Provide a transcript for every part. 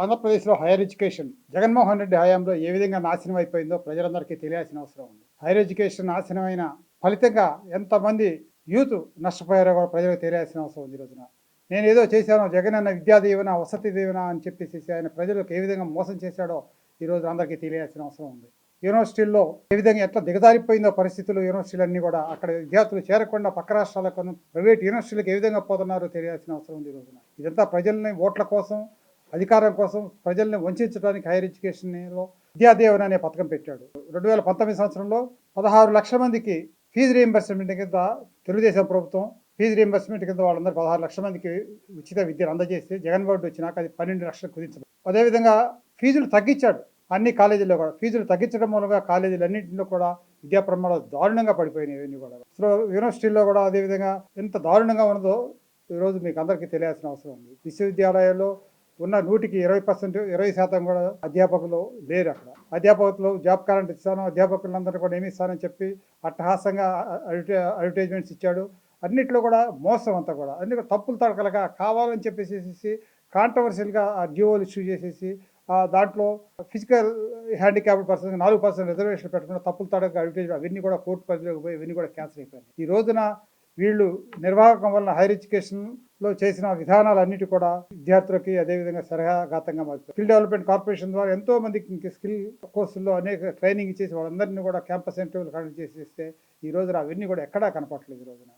ఆంధ్రప్రదేశ్లో higher education Jaganmohan Reddy హయాంలో ఏ విధంగా నాశనం అయిపోయిందో ప్రజలందరికీ తెలియాల్సిన అవసరం ఉంది. హైయర్ ఎడ్యుకేషన్ నాశనమైన ఫలితంగా ఎంతమంది యూత్ నష్టపోయారో కూడా ప్రజలకు తెలియాల్సిన అవసరం ఉంది ఈ రోజున. నేను ఏదో చేశాను జగన్ అన్న విద్యా దీవెన వసతి దీవెన అని చెప్పేసి ఆయన ప్రజలకు ఏ విధంగా మోసం చేశాడో ఈ రోజు అందరికీ తెలియాల్సిన అవసరం ఉంది. యూనివర్సిటీల్లో ఏ విధంగా ఎట్లా దిగజారిపోయిందో పరిస్థితులు యూనివర్సిటీలన్నీ కూడా అక్కడ విద్యార్థులు చేరకుండా పక్క రాష్ట్రాలకు ప్రైవేట్ యూనివర్సిటీలకు ఏ విధంగా పోతున్నారో తెలియాల్సిన అవసరం ఉంది ఈ రోజున. ఇదంతా ప్రజల్ని ఓట్ల కోసం అధికారం కోసం ప్రజల్ని వంచడానికి హైయర్ ఎడ్యుకేషన్లో విద్యాదేవన్ అనే పథకం పెట్టాడు. రెండు వేల పంతొమ్మిది సంవత్సరంలో పదహారు లక్షల మందికి ఫీజు రీఎంబర్స్మెంట్ కింద తెలుగుదేశం ప్రభుత్వం ఫీజు రీఎంబర్స్మెంట్ కింద వాళ్ళందరూ పదహారు లక్షల మందికి ఉచిత విద్యను అందజేస్తే జగన్ బోర్డు వచ్చినాక అది పన్నెండు లక్షలు కుదించడం. అదేవిధంగా ఫీజులు తగ్గించాడు. అన్ని కాలేజీల్లో కూడా ఫీజులు తగ్గించడం మూలంగా కాలేజీలు అన్నింటిలో కూడా విద్యా ప్రమాణాలు దారుణంగా పడిపోయినాయి ఇవన్నీ కూడా. సో యూనివర్సిటీల్లో కూడా అదేవిధంగా ఎంత దారుణంగా ఉన్నదో ఈరోజు మీకు అందరికీ తెలియాల్సిన అవసరం ఉంది. విశ్వవిద్యాలయాల్లో ఉన్న నూటికి ఇరవై పర్సెంట్ ఇరవై శాతం కూడా అధ్యాపకులు లేరు అక్కడ. అధ్యాపకులు జాబ్ కరెంట్ ఇస్తాను అధ్యాపకులందరూ కూడా ఏమి ఇస్తానని చెప్పి అట్టహాసంగా అడ్వర్టైజ్మెంట్స్ ఇచ్చాడు. అన్నిట్లో కూడా మోసం అంతా కూడా. అన్ని తప్పులు తడకలుగా కావాలని చెప్పేసేసి కాంట్రవర్షియల్గా ఆ జియోలు ఇష్యూ చేసేసి దాంట్లో ఫిజికల్ హ్యాండిక్యాప్డ్ పర్సన్ నాలుగు పర్సెంట్ రిజర్వేషన్ పెట్టకుండా తప్పులు తడక అడ్వర్టైజ్మెంట్ అవన్నీ కూడా కోర్టు పరిధిలోకి పోయి ఇవన్నీ కూడా క్యాన్సిల్ అయిపోయాయి ఈ రోజున వీళ్ళు నిర్వాహకం వల్ల హైయర్ లో చేసిన విధానాలన్నిటి కూడా విద్యార్థులకి అదేవిధంగా సరహాఘాతంగా మారుతుంది స్కిల్ డెవలప్మెంట్ కార్పొరేషన్ ద్వారా ఎంతో మందికి స్కిల్ కోర్సుల్లో అనేక ట్రైనింగ్ ఇచ్చేసి వాళ్ళందరినీ కూడా క్యాంపస్ ఇంటర్వ్యూలు కండక్ట్ చేసేస్తే ఈ రోజున అవన్నీ కూడా ఎక్కడా కనపడలేదు ఈ రోజున.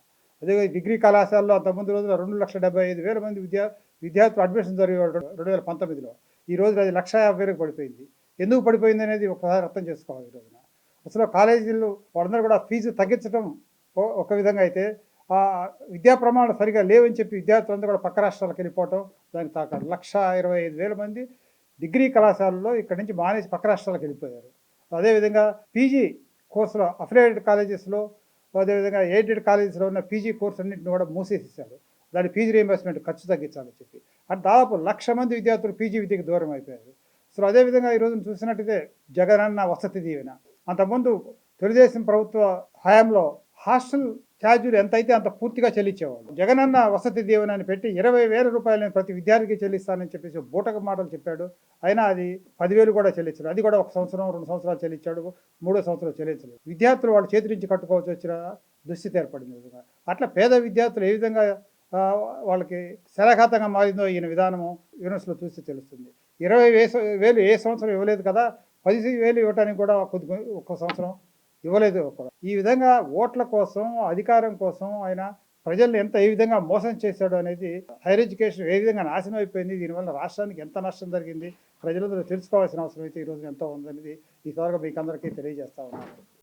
అదే డిగ్రీ కళాశాలలో అంతకుముందు రోజున రెండు లక్షల డెబ్బై ఐదు వేల మంది విద్యా విద్యార్థులు అడ్మిషన్ జరిగేవాడు రెండు వేల పంతొమ్మిదిలో. ఈ రోజు అది లక్ష యాభై వేలకు పడిపోయింది. ఎందుకు పడిపోయింది అనేది ఒకసారి అర్థం చేసుకోవాలి ఈ రోజున. అసలు కాలేజీలు వాళ్ళందరూ కూడా ఫీజు తగ్గించడం ఓ- ఒక విధంగా అయితే విద్యా ప్రమాణాలు సరిగా లేవని చెప్పి విద్యార్థులందరూ కూడా పక్క రాష్ట్రాలకు వెళ్ళిపోవటం దానికి తాకాడు లక్ష ఇరవై ఐదు వేల మంది డిగ్రీ కళాశాలలో ఇక్కడి నుంచి మానేసి పక్క రాష్ట్రాలకు వెళ్ళిపోయారు. అదేవిధంగా పీజీ కోర్సులో అఫిలియేటెడ్ కాలేజెస్లో అదేవిధంగా ఎయిడెడ్ కాలేజెస్లో ఉన్న పీజీ కోర్స్ అన్నింటిని కూడా మూసేసేసారు దాని ఫీజు రీఎంబర్స్మెంట్ ఖర్చు తగ్గించాలని చెప్పి. అంటే దాదాపు లక్ష మంది విద్యార్థులు పీజీ విద్యకు దూరం అయిపోయారు. సో అదేవిధంగా ఈరోజు చూసినట్టయితే జగనన్న వసతి దీవెన. అంతకుముందు తెలుగుదేశం ప్రభుత్వ హయాంలో హాస్టల్ ఛార్జీలు ఎంతైతే అంత పూర్తిగా చెల్లించేవాళ్ళు. జగనన్న వసతి దీవెన అని పెట్టి ఇరవై వేల రూపాయలని ప్రతి విద్యార్థికి చెల్లిస్తానని చెప్పేసి బూటక మాటలు చెప్పాడు. అయినా అది పదివేలు కూడా చెల్లించాడు అది కూడా ఒక సంవత్సరం రెండు సంవత్సరాలు చెల్లించాడు. మూడో సంవత్సరం చెల్లించలేదు. విద్యార్థులు వాళ్ళ చేతి నుంచి కట్టుకోవచ్చు వచ్చిన దుస్థితి ఏర్పడింది. విధంగా అట్లా పేద విద్యార్థులు ఏ విధంగా వాళ్ళకి శరాఘాతంగా మారిందో ఈయన విధానము యూనివర్సిటీలో చూస్తే తెలుస్తుంది. ఇరవై వేలు ఏ సంవత్సరం ఇవ్వలేదు కదా పది వేలు ఇవ్వడానికి కూడా కొద్ది ఒక్క సంవత్సరం ఇవ్వలేదు కూడా ఈ విధంగా ఓట్ల కోసం అధికారం కోసం ఆయన ప్రజల్ని ఎంత ఏ విధంగా మోసం చేశాడు అనేది హైయర్ ఎడ్యుకేషన్ ఏ విధంగా నాశనం అయిపోయింది దీనివల్ల రాష్ట్రానికి ఎంత నష్టం జరిగింది ప్రజలందరూ తెలుసుకోవాల్సిన అవసరం అయితే ఈ రోజు ఎంతో ఉందనేది ఈ త్వరగా మీకు అందరికీ తెలియజేస్తా ఉన్నాను.